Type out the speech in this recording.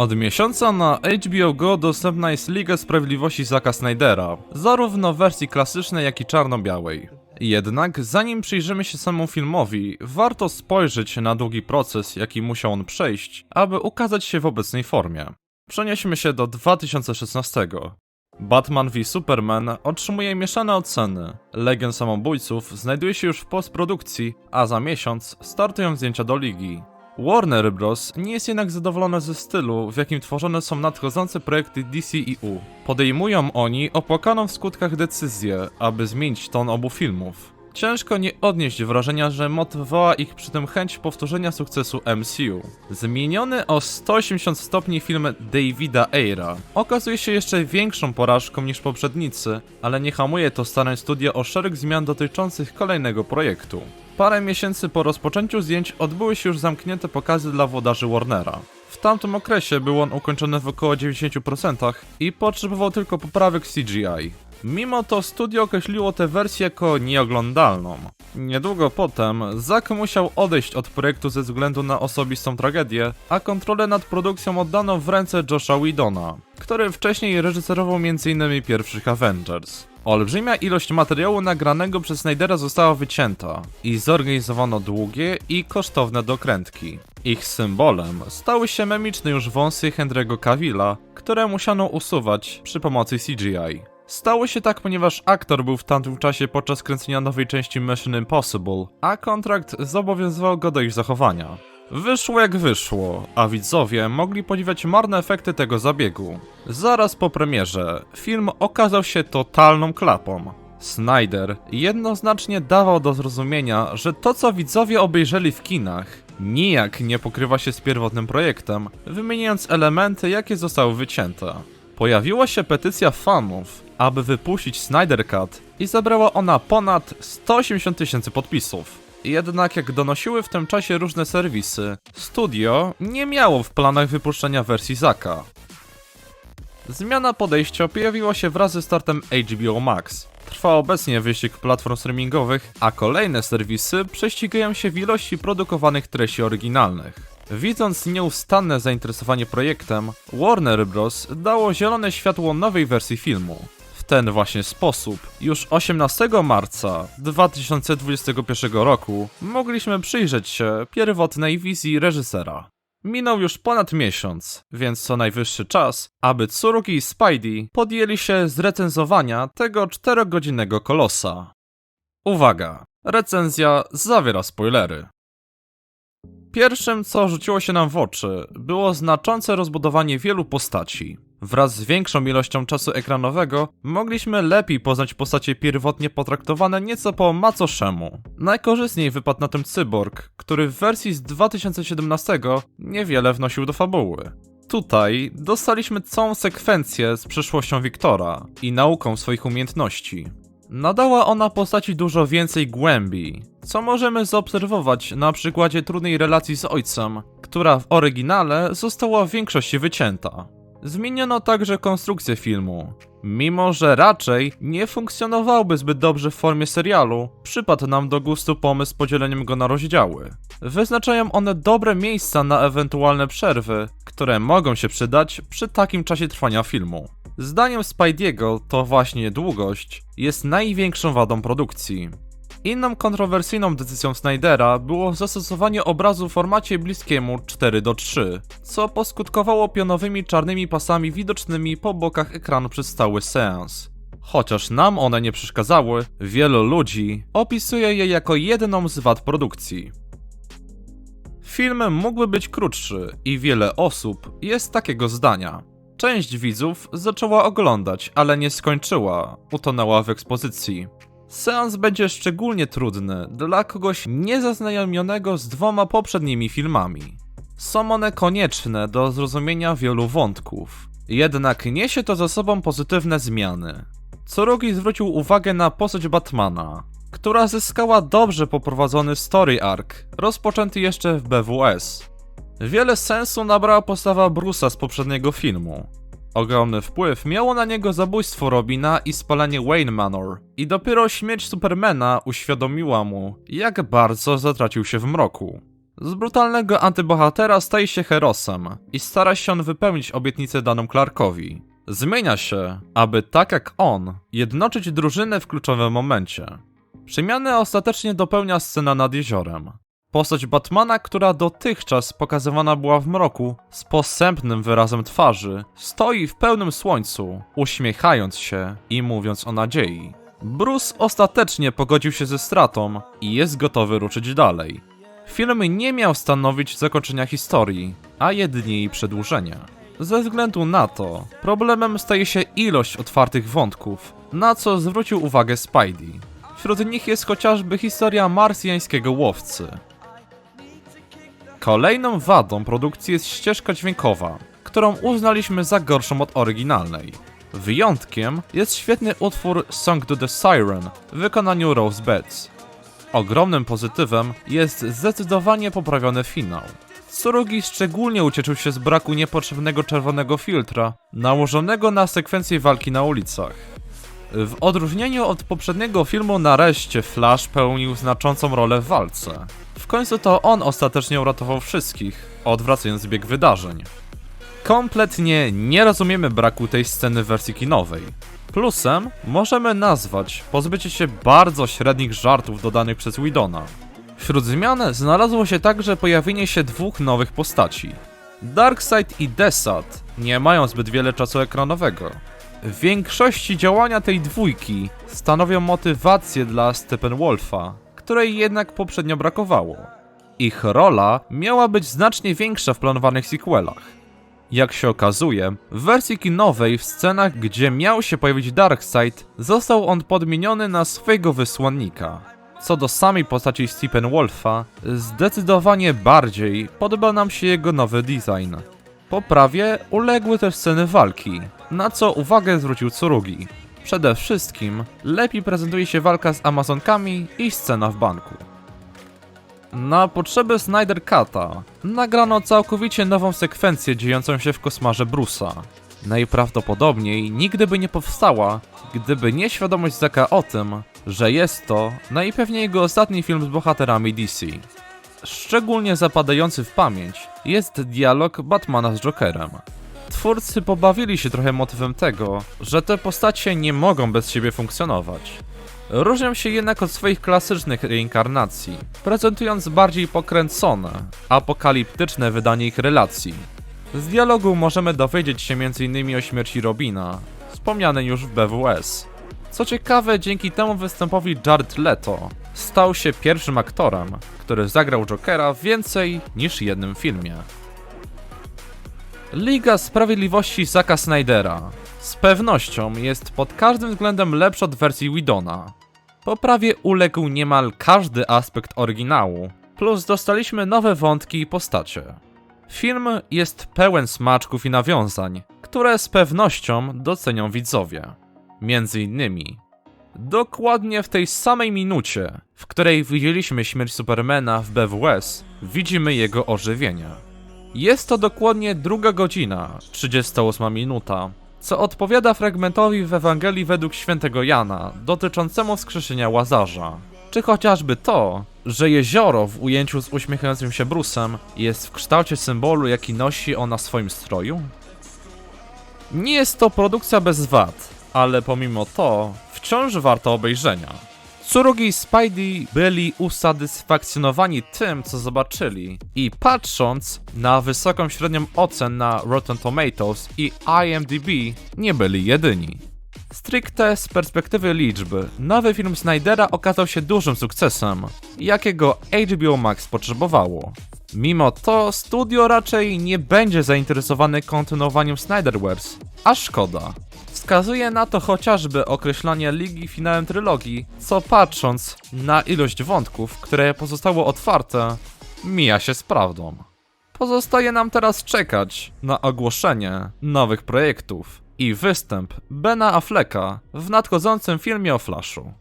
Od miesiąca na HBO Go dostępna jest Liga Sprawiedliwości Zaka Snydera, zarówno w wersji klasycznej, jak i czarno-białej. Jednak zanim przyjrzymy się samemu filmowi, warto spojrzeć na długi proces, jaki musiał on przejść, aby ukazać się w obecnej formie. Przenieśmy się do 2016. Batman v Superman otrzymuje mieszane oceny. Legion Samobójców znajduje się już w postprodukcji, a za miesiąc startują zdjęcia do ligi. Warner Bros. nie jest jednak zadowolona ze stylu, w jakim tworzone są nadchodzące projekty DCEU. Podejmują oni opłakaną w skutkach decyzję, aby zmienić ton obu filmów. Ciężko nie odnieść wrażenia, że motywowała ich przy tym chęć powtórzenia sukcesu MCU. Zmieniony o 180 stopni film Davida Ayera okazuje się jeszcze większą porażką niż poprzednicy, ale nie hamuje to starań studia o szereg zmian dotyczących kolejnego projektu. Parę miesięcy po rozpoczęciu zdjęć odbyły się już zamknięte pokazy dla włodarzy Warnera. W tamtym okresie był on ukończony w około 90% i potrzebował tylko poprawek CGI. Mimo to studio określiło tę wersję jako nieoglądalną. Niedługo potem Zack musiał odejść od projektu ze względu na osobistą tragedię, a kontrolę nad produkcją oddano w ręce Josha Whedona, który wcześniej reżyserował m.in. pierwszych Avengers. Olbrzymia ilość materiału nagranego przez Snydera została wycięta i zorganizowano długie i kosztowne dokrętki. Ich symbolem stały się memiczne już wąsy Henry'ego Cavilla, które musiano usuwać przy pomocy CGI. Stało się tak, ponieważ aktor był w tamtym czasie podczas kręcenia nowej części Mission Impossible, a kontrakt zobowiązywał go do ich zachowania. Wyszło jak wyszło, a widzowie mogli podziwiać marne efekty tego zabiegu. Zaraz po premierze film okazał się totalną klapą. Snyder jednoznacznie dawał do zrozumienia, że to co widzowie obejrzeli w kinach nijak nie pokrywa się z pierwotnym projektem, wymieniając elementy jakie zostały wycięte. Pojawiła się petycja fanów, aby wypuścić Snyder Cut i zebrała ona ponad 180 tysięcy podpisów. Jednak jak donosiły w tym czasie różne serwisy, studio nie miało w planach wypuszczenia wersji Zaka. Zmiana podejścia pojawiła się wraz ze startem HBO Max. Trwa obecnie wyścig platform streamingowych, a kolejne serwisy prześcigają się w ilości produkowanych treści oryginalnych. Widząc nieustanne zainteresowanie projektem, Warner Bros. dało zielone światło nowej wersji filmu. W ten właśnie sposób, już 18 marca 2021 roku, mogliśmy przyjrzeć się pierwotnej wizji reżysera. Minął już ponad miesiąc, więc co najwyższy czas, aby Tsurugi i Spidey podjęli się z recenzowania tego czterogodzinnego kolosa. Uwaga! Recenzja zawiera spoilery. Pierwszym, co rzuciło się nam w oczy, było znaczące rozbudowanie wielu postaci. Wraz z większą ilością czasu ekranowego mogliśmy lepiej poznać postacie pierwotnie potraktowane nieco po macoszemu. Najkorzystniej wypadł na tym cyborg, który w wersji z 2017 niewiele wnosił do fabuły. Tutaj dostaliśmy całą sekwencję z przeszłością Wiktora i nauką swoich umiejętności. Nadała ona postaci dużo więcej głębi, co możemy zaobserwować na przykładzie trudnej relacji z ojcem, która w oryginale została w większości wycięta. Zmieniono także konstrukcję filmu. Mimo, że raczej nie funkcjonowałby zbyt dobrze w formie serialu, przypadł nam do gustu pomysł z podzieleniem go na rozdziały. Wyznaczają one dobre miejsca na ewentualne przerwy, które mogą się przydać przy takim czasie trwania filmu. Zdaniem Spidey'ego to właśnie długość jest największą wadą produkcji. Inną kontrowersyjną decyzją Snydera było zastosowanie obrazu w formacie bliskiemu 4 do 3, co poskutkowało pionowymi czarnymi pasami widocznymi po bokach ekranu przez cały seans. Chociaż nam one nie przeszkadzały, wielu ludzi opisuje je jako jedną z wad produkcji. Film mógłby być krótszy i wiele osób jest takiego zdania. Część widzów zaczęła oglądać, ale nie skończyła, utonęła w ekspozycji. Seans będzie szczególnie trudny dla kogoś niezaznajomionego z dwoma poprzednimi filmami. Są one konieczne do zrozumienia wielu wątków. Jednak niesie to za sobą pozytywne zmiany. Tsurugi zwrócił uwagę na postać Batmana, która zyskała dobrze poprowadzony story arc, rozpoczęty jeszcze w BWS. Wiele sensu nabrała postawa Bruce'a z poprzedniego filmu. Ogromny wpływ miało na niego zabójstwo Robina i spalenie Wayne Manor. I dopiero śmierć Supermana uświadomiła mu, jak bardzo zatracił się w mroku. Z brutalnego antybohatera staje się herosem i stara się on wypełnić obietnicę daną Clarkowi. Zmienia się, aby tak jak on, jednoczyć drużynę w kluczowym momencie. Przemianę ostatecznie dopełnia scena nad jeziorem. Postać Batmana, która dotychczas pokazywana była w mroku, z posępnym wyrazem twarzy, stoi w pełnym słońcu, uśmiechając się i mówiąc o nadziei. Bruce ostatecznie pogodził się ze stratą i jest gotowy ruszyć dalej. Film nie miał stanowić zakończenia historii, a jedynie jej przedłużenia. Ze względu na to, problemem staje się ilość otwartych wątków, na co zwrócił uwagę Spidey. Wśród nich jest chociażby historia marsjańskiego łowcy. Kolejną wadą produkcji jest ścieżka dźwiękowa, którą uznaliśmy za gorszą od oryginalnej. Wyjątkiem jest świetny utwór Song to the Siren w wykonaniu Rose Betts. Ogromnym pozytywem jest zdecydowanie poprawiony finał. Tsurugi szczególnie ucieszył się z braku niepotrzebnego czerwonego filtra nałożonego na sekwencję walki na ulicach. W odróżnieniu od poprzedniego filmu nareszcie Flash pełnił znaczącą rolę w walce. W końcu to on ostatecznie uratował wszystkich, odwracając bieg wydarzeń. Kompletnie nie rozumiemy braku tej sceny w wersji kinowej. Plusem możemy nazwać pozbycie się bardzo średnich żartów dodanych przez Widona. Wśród zmian znalazło się także pojawienie się dwóch nowych postaci. Darkseid i Desat nie mają zbyt wiele czasu ekranowego. W większości działania tej dwójki stanowią motywację dla Steppenwolfa, której jednak poprzednio brakowało. Ich rola miała być znacznie większa w planowanych sequelach. Jak się okazuje, w wersji kinowej w scenach, gdzie miał się pojawić Darkseid, został on podmieniony na swojego wysłannika. Co do samej postaci Steppenwolfa, zdecydowanie bardziej podobał nam się jego nowy design. Poprawie uległy też sceny walki, na co uwagę zwrócił Tsurugi. Przede wszystkim lepiej prezentuje się walka z Amazonkami i scena w banku. Na potrzeby Snyder Cut'a nagrano całkowicie nową sekwencję dziejącą się w kosmarze Bruce'a. Najprawdopodobniej nigdy by nie powstała, gdyby nie świadomość Zaka o tym, że jest to najpewniej jego ostatni film z bohaterami DC. Szczególnie zapadający w pamięć jest dialog Batmana z Jokerem. Twórcy pobawili się trochę motywem tego, że te postacie nie mogą bez siebie funkcjonować. Różnią się jednak od swoich klasycznych reinkarnacji, prezentując bardziej pokręcone, apokaliptyczne wydanie ich relacji. Z dialogu możemy dowiedzieć się m.in. o śmierci Robina, wspomnianej już w BWS. Co ciekawe, dzięki temu występowi Jared Leto stał się pierwszym aktorem, który zagrał Jokera w więcej niż jednym filmie. Liga Sprawiedliwości Zaka Snydera z pewnością jest pod każdym względem lepsza od wersji Widona. Poprawie uległ niemal każdy aspekt oryginału, plus dostaliśmy nowe wątki i postacie. Film jest pełen smaczków i nawiązań, które z pewnością docenią widzowie. Między innymi Dokładnie w tej samej minucie, w której widzieliśmy śmierć Supermana w BWS, widzimy jego ożywienie. Jest to dokładnie druga godzina, 38 minuta, co odpowiada fragmentowi w Ewangelii według świętego Jana dotyczącemu wskrzeszenia Łazarza. Czy chociażby to, że jezioro w ujęciu z uśmiechającym się Brusem jest w kształcie symbolu, jaki nosi on na swoim stroju? Nie jest to produkcja bez wad, ale pomimo to wciąż warto obejrzenia. Tsurugi i Spidey byli usatysfakcjonowani tym, co zobaczyli i patrząc na wysoką średnią ocen na Rotten Tomatoes i IMDb, nie byli jedyni. Stricte z perspektywy liczby, nowy film Snydera okazał się dużym sukcesem, jakiego HBO Max potrzebowało. Mimo to studio raczej nie będzie zainteresowane kontynuowaniem Snyderverse, a szkoda. Wskazuje na to chociażby określanie ligi finałem trylogii, co patrząc na ilość wątków, które pozostało otwarte, mija się z prawdą. Pozostaje nam teraz czekać na ogłoszenie nowych projektów i występ Bena Afflecka w nadchodzącym filmie o Flashu.